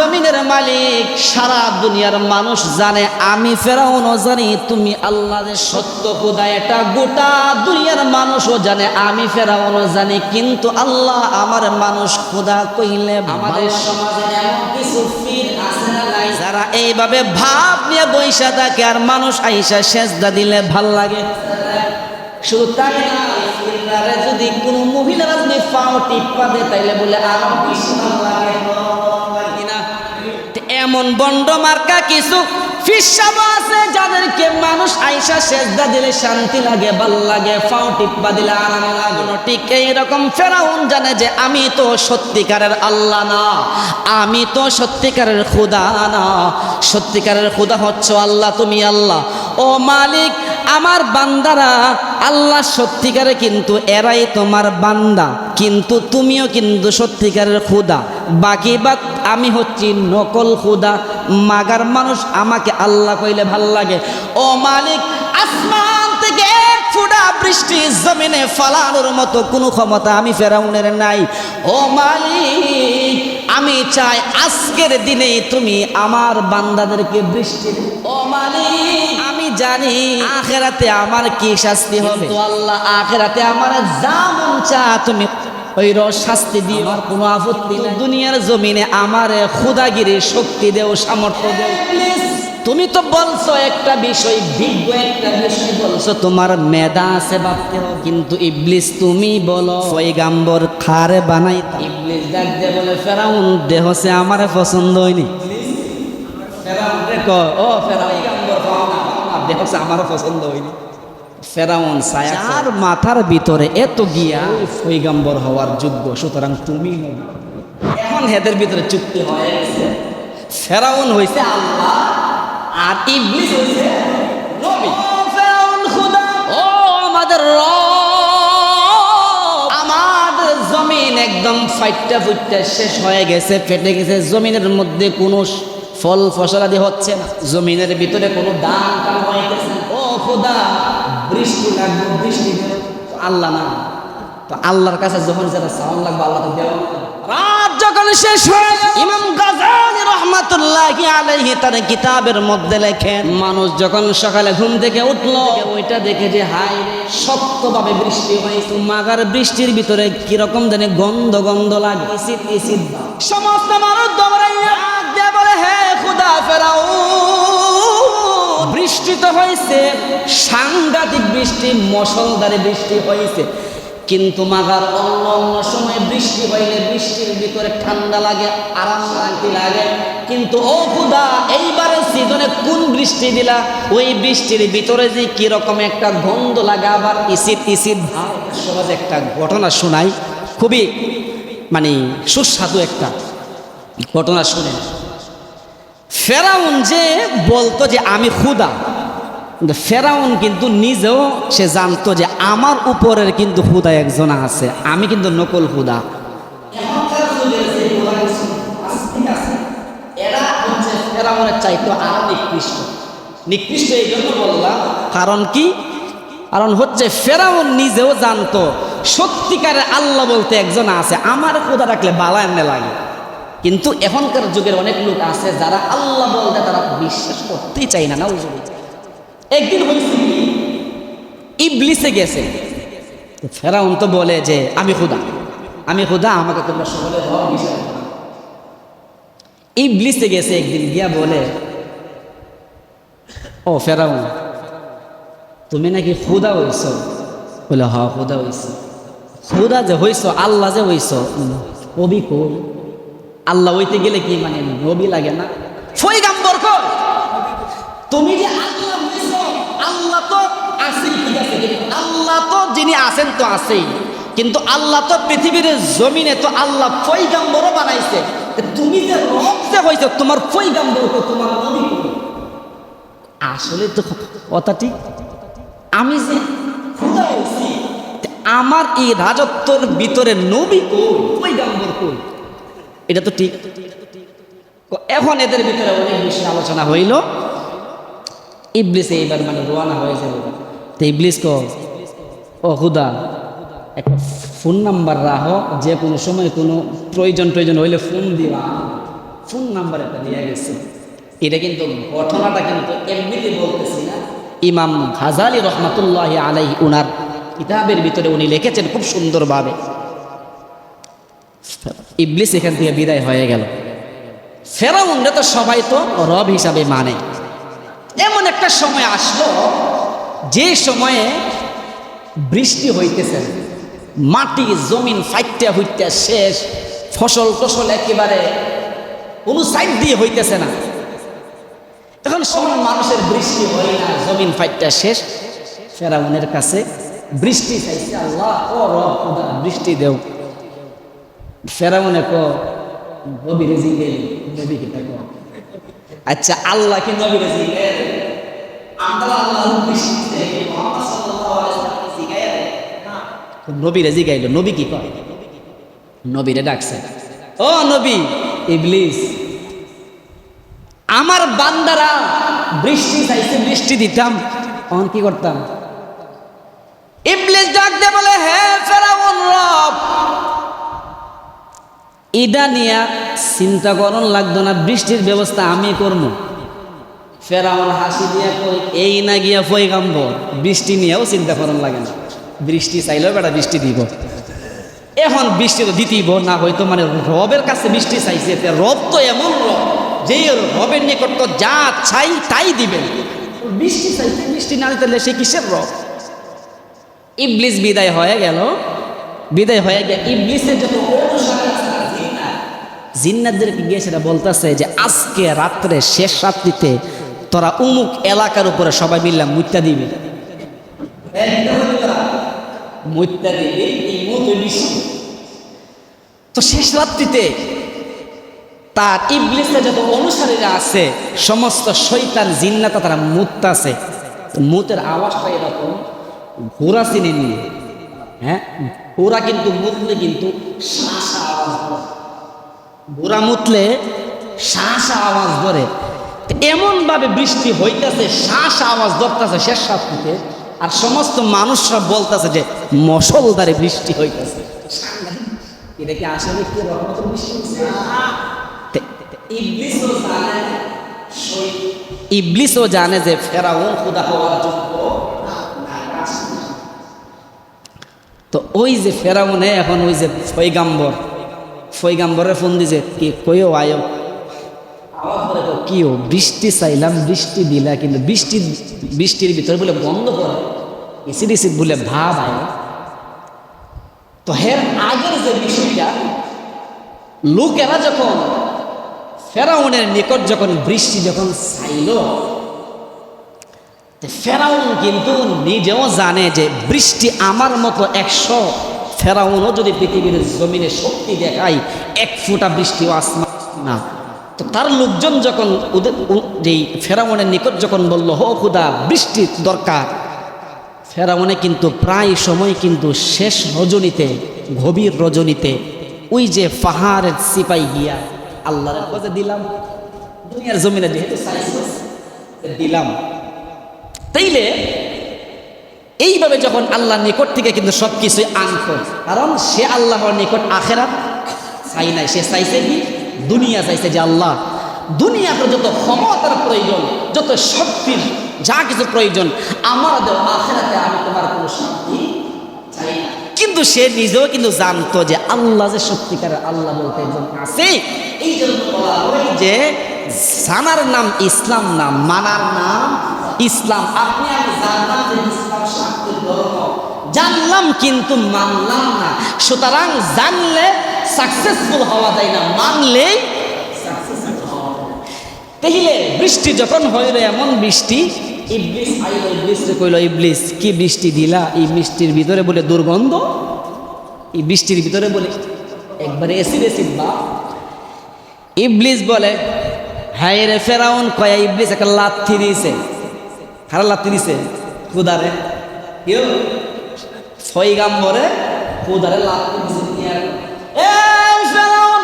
জমিনের মালিক সারা দুনিয়ার মানুষ জানে আমি ফেরাউনও জানি তুমি আল্লাহ সত্য খুদা এটা গোটা দুনিয়ার মানুষও জানে আমি ফেরাউনও জানি কিন্তু আল্লাহ আমার মানুষ খুদা কইলে আমাদের সমাজে এমন কিছু যারা এইভাবে ভাব নিয়ে বৈশা থাকে আর মানুষ আইসা সেজদা দিলে ভালো লাগে। শুধু তাই না যদি কোনো মহিলারা যদি পাও টিপ্পা দেয় তাইলে বলে আরও বেশি ভালো লাগে এমন বন্ড মার্কা কিছু আছে যাদেরকে মানুষ আইসা সেজদা দিলে শান্তি লাগে ভালো লাগে, ফাও টিপ্পা দিলে আরাম লাগে। ঠিক এইরকম ফেরাউন জানে যে আমি তো সত্যিকারের আল্লাহ না, আমি তো সত্যিকারের খুদা না। সত্যিকারের খুদা হচ্ছে আল্লাহ, তুমি আল্লাহ। ও মালিক, আমার বান্দারা আল্লাহ সত্যিকারে কিন্তু এরাই তোমার বান্দা, কিন্তু তুমিও কিন্তু সত্যিকারের খুদা বাকি বাদ আমি হচ্ছি নকল খুদা মাগার মানুষ আমাকে আল্লাহ কইলে ভালো লাগে। ও মালিক, আসমান থেকে ফুটা বৃষ্টি জমিনে ফালানোর মতো কোনো ক্ষমতা আমি ফেরাউনের নাই। ও মালিক, আমি চাই আজকের দিনে তুমি আমার বান্দাদেরকে বৃষ্টি। ও মালিক জানি আখেরাতে আমার কি শাস্তি হবে। তো আল্লাহ আখেরাতে আমার যা মন চা তুমি ওই রস শাস্তি দিও। আমার কোনো আপত্তি দুনিয়ার জমিনে আমার খুদাগিরির শক্তি দেও সামর্থ্য দেও। তুমি তো বলছো একটা বিষয় বিজ্ঞ একটা বিষয় বলছো তোমার মেধা আছে ভাবতে। কিন্তু ইবলিস তুমি বলো। পয়গাম্বর খারে বানাই ইবলিস ডাক দিয়ে বলে ফেরাউন দেহ সে আমার পছন্দ হয়নি। ফেরাউন কয়, ও ফেরাউন। দেহ সে আমার পছন্দ হয়নি। ফেরাউন ছায়া আর মাথার ভিতরে এত গিয়া পৈগাম্বর হওয়ার যোগ্য সুতরাং তুমি এখন হেদের ভিতরে চুক্তি হয়ে গেছে। ফেরাউন হইছে আল্লাহ আর ইবলিস হইছে নবী। ফেরাউন খুদা। ও আমাদের আমাদের জমিন একদম ফাইটটা ফুটটা শেষ হয়ে গেছে ফেটে গেছে। জমিনের মধ্যে কোনো ফল ফসলাদি হচ্ছে না। জমিনের ভিতরে কোনো দান কাম হইতেছে। ও খুদা, বৃষ্টি লাগবে, বৃষ্টি আল্লাহ না। তো আল্লাহর কাছে যখন যেটা সাউন্ড লাগবে, আল্লাহ তো দেওয়া রাত যখন শেষ হয়ে ইমাম গাজালি রহমাতুল্লাহি আলাইহি তার কিতাবের মধ্যে লেখেন, মানুষ যখন সকালে ঘুম থেকে উঠল, ওইটা দেখে যে হাই শক্তভাবে বৃষ্টি হয়েছে। মাগার বৃষ্টির ভিতরে কীরকম জানি গন্ধ গন্ধ লাগে। সমস্ত মানুষ দৌড়াইয়া বৃষ্টি তো হয়েছে, সাংঘাতিক বৃষ্টি মশলদারে বৃষ্টি হয়েছে। কিন্তু মাগার অন্য অন্য সময় বৃষ্টি হইলে বৃষ্টির ভিতরে ঠান্ডা লাগে, আরাম শান্তি লাগে। কিন্তু ও খুদা, এইবারে সিজনে কোন বৃষ্টি দিলা? ওই বৃষ্টির ভিতরে যে কীরকম একটা গন্ধ লাগে আবার ইসিদ ইসিদ ভাব। সহজ একটা ঘটনা শোনাই। খুবই মানে সুস্বাদু একটা ঘটনা শুনে। ফেরাউন যে বলতো যে আমি খুদা, কিন্তু ফেরাউন কিন্তু নিজেও সে জানতো যে আমার উপরের কিন্তু খুদা একজন আছে, আমি কিন্তু নকল হচ্ছে ফেরাউনের চাইতো আরও নিকৃষ্ট। এই বললাম, কারণ কি? কারণ হচ্ছে ফেরাউন নিজেও জানতো, সত্যিকারের আল্লাহ বলতে একজন আছে, আমার খুদা রাখলে বালা এনে লাগে কিন্তু এখনকার যুগের অনেক লোক আছে যারা আল্লাহ বলতে তারা বিশ্বাস করতেই চাই না না একদিন হয়েছে ইবলিসে গেছে। ফেরাউন তো বলে যে, আমি খুদা। আমি খুদা, আমাকে তোমরা সকলে ইবলিসে গেছে একদিন, গিয়া বলে, ও ফেরাউন, তুমি নাকি খুদা হইছ? বলে হ খুদা হইছ। খুদা যে হইছ, আল্লাহ যে হইছ? কবি কই? আল্লাহ হইতে গেলে কি মানে নবী লাগে না? ফৈগাম্বর কর তুমি যে আল্লাহ তো আছেই আল্লাহ তো যিনি আছেন তো আছেই। কিন্তু আল্লাহ তো পৃথিবীর জমিনে তো আল্লাহ ফৈগাম্বরও বানাইছে। তুমি যে রব যে হইছ, তোমার ফৈগাম্বর তো তোমার আসলে তো কথা ঠিক। আমি যে আমার এই রাজত্বর ভিতরে নবী কই পৈগাম্বর কই? এটা তো ঠিক। এখন এদের ভিতরে অনেক বেশি আলোচনা হইল। ইবলিস এইবার মানে রোয়ানা হয়েছে তো ইবলিস কো ও খুদা একটা ফোন নাম্বার রাখো, যে কোনো সময় কোনো প্রয়োজন প্রয়োজন হইলে ফোন দিবা। ফোন নাম্বার একটা দিয়ে গেছে। এটা কিন্তু ঘটনাটা কিন্তু এমনিতে বলতেছি না। ইমাম ঘাজালি রহমাতুল্লাহ আলাই উনার কিতাবের ভিতরে উনি লিখেছেন খুব সুন্দরভাবে। ইবলিস এখান থেকে বিদায় হয়ে গেল। ফেরাউনরা তো সবাই তো রব হিসাবে মানে। এমন একটা সময় আসলো, যে সময়ে বৃষ্টি হইতেছে, মাটি, জমিন ফাইটটা হইতে শেষ, ফসল টসল একেবারে কোনো সাইড দিয়ে হইতেছে না। এখন সব মানুষের বৃষ্টি হয় না, জমিন ফাইটটা শেষ। ফেরাউনের কাছে বৃষ্টি চাইছে, আল্লাহ, ও রব বৃষ্টি দেও। ফেরাউনে ক নবীরে জিগেল নবী কি তাকো আচ্ছা আল্লাহ কি নবীরে জিগেল আমরা আল্লাহ মুহাম্মদ সাল্লাল্লাহু আলাইহি ওয়াসাল্লাম জিগাইয়া নবীরে নবী কি কয়? নবীরে ডাকছে। ও নবী, ইবলিস, আমার বান্দারা বৃষ্টি চাইছে, বৃষ্টি দিতাম তখন কি করতাম? ইবলিস ডাক বলে, হে ফেরাউন রব ইদা নিয়া চিন্তা করন, লাগতো না, বৃষ্টির ব্যবস্থা আমি করব ফেরাউন হাসি দিয়া কই এই না গিয়া পয়গাম্বর, বৃষ্টি নিয়েও চিন্তা করন লাগে না। বৃষ্টি চাইলেও বেটা বৃষ্টি দিব। এখন বৃষ্টি তো দিতেইব, না হয়তো মানে রবের কাছে বৃষ্টি চাইছে রব তো এমন রব যে রবের নিকট তো যা চাই তাই দিবেন। বৃষ্টি চাইছে, বৃষ্টি না দিতে সে কিসের রব? ইবলিস বিদায় হয়ে গেল। বিদায় হয়ে গেল ইবলিসের যত অনুসারী জিন্নাতদেরকে গিয়ে সেটা বলতেছে যে, আজকে রাত্রে শেষ রাত্রিতে তোরা উমুক এলাকার উপরে সবাই মিললাম মুত্যা দিবি। তো শেষ রাত্রিতে তার ইবলিসের যত অনুসারীরা আছে, সমস্ত শৈতান জিন্নাতা তারা মুত আছে মুতের আওয়াজটা এরকম ঘোরা চিনে নিয়ে। হ্যাঁ? ঘোড়া কিন্তু, মুতলে কিন্তু ঘোড়া মুতলে শাঁসা আওয়াজ ধরে। এমন ভাবে বৃষ্টি হইতেছে শ্বাস আওয়াজ ধরতেছে শেষ রাত্রিতে আর সমস্ত মানুষরা বলতেছে যে মশলদারে বৃষ্টি হইতেছে। ইবলিসও জানে শৈ- যে ফেরাউন খুদা হওয়ার যোগ্য তো ওই যে ফেরাউনে, এখন ওই যে ফৈগাম্বর ফৈগাম্বরে ফোন দিছে কি কইও আয়ো আওয়াজ করে কয়, কি ও বৃষ্টি চাইলাম বৃষ্টি দিলা কিন্তু বৃষ্টি বৃষ্টির ভিতরে বলে বন্ধ করে এসি ডিসি বলে ভাব আয় তো হের আগের যে বিষয়টা লোকেরা যখন ফেরাউনের নিকট যখন বৃষ্টি যখন চাইল ফেরাউন কিন্তু নিজেও জানে যে বৃষ্টি আমার মতো একশো ফেরাউনও যদি পৃথিবীর জমিনে শক্তি দেখায়, এক ফোঁটা বৃষ্টিও আসমান না। তো তার লোকজন যখন ওদের যেই ফেরাউনের নিকট যখন বলল হো খুদা বৃষ্টি দরকার। ফেরাউনে কিন্তু প্রায় সময় কিন্তু শেষ রজনীতে, গভীর রজনীতে ওই যে পাহাড়ের সিপাই গিয়া আল্লাহর কাছে দিলাম। দুনিয়ার জমিনে যেহেতু দিলাম। তাইলে এইভাবে যখন আল্লাহর নিকট থেকে কিন্তু সব কিছুই আনত, কারণ সে আল্লাহর নিকট আখেরাত চাই নাই, সে চাইছে কি? দুনিয়া চাইছে যে আল্লাহ, দুনিয়াতে যত ক্ষমতার প্রয়োজন, যত শক্তির, যা কিছু প্রয়োজন, আমার আখেরাতে আমি তোমার কোনো শান্তি চাই না। কিন্তু সে নিজেও কিন্তু জানতো যে আল্লাহ যে সত্যিকারের আল্লাহ বলতে একজন আছে, এই জন্য বলা হয় যে জানার নাম ইসলাম নাম মানার নাম ইসলাম, আপনি আমি জানলাম যে ইসলাম শান্তির জানলাম কিন্তু মানলাম না। সুতরাং জানলে সাকসেসফুল হওয়া যায় না যায়। তাইলে বৃষ্টি যখন হইল, এমন বৃষ্টি, ইবলিস আইল, ইবলিস কইল, ইবলিস, কি বৃষ্টি দিলা? এই বৃষ্টির ভিতরে বলে দুর্গন্ধ। এই বৃষ্টির ভিতরে বলে একবারে এসিড এসিড বা। ইবলিস বলে হ্যাঁ রে ফেরাউন, কয়া ইবলিস একটা লাথি দিয়েছে। খারাপ লাথি দিছে খুদারে কেউ? ছয়গাম্বরে খুদারে লাথি দিছে দিয়ে এই ফেরাউন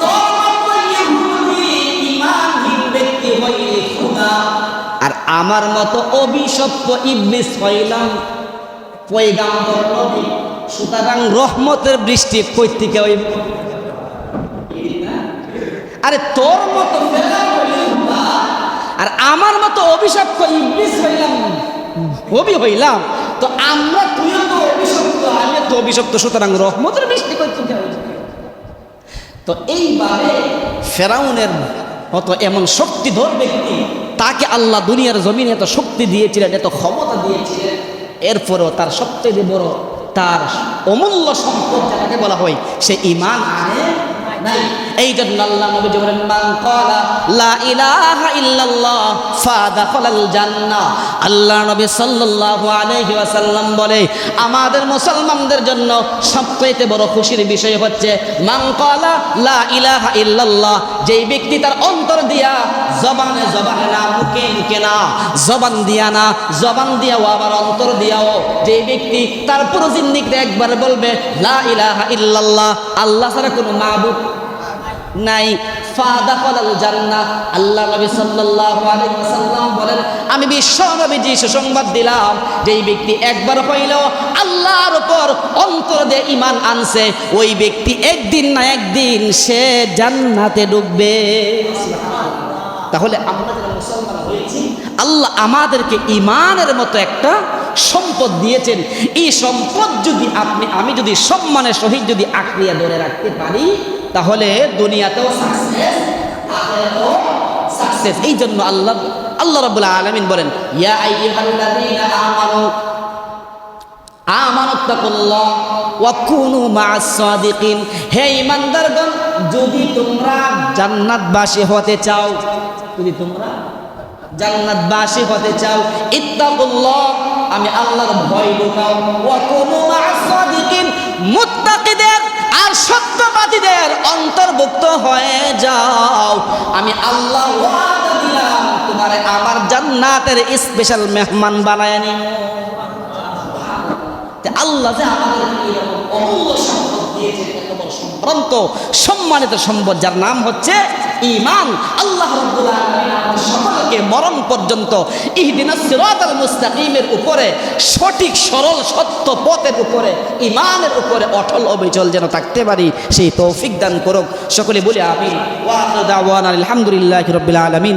তোর মতো ইহুদি ঈমানহীন ব্যক্তি হইলে খোদা আর আমার মতো অভিশপ্ত ইবলিস হইলাম পয়গাম্বর নবী, সুতরাং রহমতের বৃষ্টি থেকে হইব। আর তোর মতো আর আমার মতো অভিশপ্ত ইবলিস হইলাম। হইলাম। তো আমরা তুইও তো অভিশপ্ত আমি তো অভিশপ্ত, সুতরাং রহমতের বৃষ্টি করতে তো এইভাবে ফেরাউনের মতো এমন শক্তিধর ব্যক্তি, তাকে আল্লাহ দুনিয়ার জমিনে এত শক্তি দিয়েছিলেন, এত ক্ষমতা দিয়েছিলেন, এরপরেও তার সবচেয়ে বড়, তার অমূল্য সম্পদ যেটাকে বলা হয়, সে ইমান আনে নাই। এই জন্য আল্লাহ নবী যে বলেন, মান ক্বালা, লা ইলাহা ইল্লাল্লাহ, ফাদাখালাল জান্নাহ। আল্লাহ নবী সাল্লাল্লাহু আলাইহি ওয়াসাল্লাম বলে, আমাদের মুসলমানদের জন্য সবচেয়ে বড় খুশির বিষয় হচ্ছে, মান ক্বালা, লা ইলাহা ইল্লাল্লাহ, যেই ব্যক্তি তার অন্তর দিয়া জবানে জবানে না, মুখে মুখে না, জবান দিয়া না, জবান দিয়াও আবার অন্তর দিয়াও, যেই ব্যক্তি তার পুরো জিন্দিগিতে একবার বলবে, লা ইলাহা ইল্লাল্লাহ, আল্লাহ ছাড়া কোনো মাবুদ নাই। আল্লাহ নবী ওয়াসাল্লাম বলেন, আমি বিশ্ব নবীজি সুসংবাদ দিলাম, যেই ব্যক্তি একবার হইলেও আল্লাহর উপর অন্তর দিয়ে ঈমান আনছে, ওই ব্যক্তি একদিন না একদিন সে জান্নাতে ঢুকবে। তাহলে আমরা যারা মুসলমান হয়েছি, আল্লাহ আমাদেরকে ইমানের মতো একটা সম্পদ দিয়েছেন। এই সম্পদ যদি আপনি, আমি যদি সম্মানের সহিত যদি আঁকড়িয়া ধরে রাখতে পারি তাহলে দুনিয়াতেও সাকসেস সাকসেস এই জন্য আল্লাহ আল্লাহ রাব্বুল আলামিন বলেন, ইয়া আইয়ুহাল্লাযীনা আমানু হে যদি তোমরা জান্নাতবাসী হতে চাও, যদি তোমরা জান্নাতবাসী হতে চাও, ইত্তাকুল্লাহ, আমি আল্লাহর ভয় লুকাও। ওয়া কুনু মা'আস মুত্তাকিদের আর সত্যবাদীদের অন্তর্ভুক্ত হয়ে যাও। আমি আল্লাহ তোমারে আমার জান্নাতের স্পেশাল মেহমান বানায় নি আল্লাহ যে আমাদের সম্পদ দিয়েছে সম্ভ্রান্ত, সম্মানিত সম্পদ, যার নাম হচ্ছে ঈমান। আল্লাহ সকলকে মরণ পর্যন্ত ইহদিনা সিরাতাল মুস্তাকিমের উপরে, সঠিক, সরল, সত্য পথের উপরে ইমানের উপরে অটল অবিচল যেন থাকতে পারি, সেই তৌফিক দান করুক। সকলে বলে আমি আলহামদুলিল্লাহ রবিল আলামিন।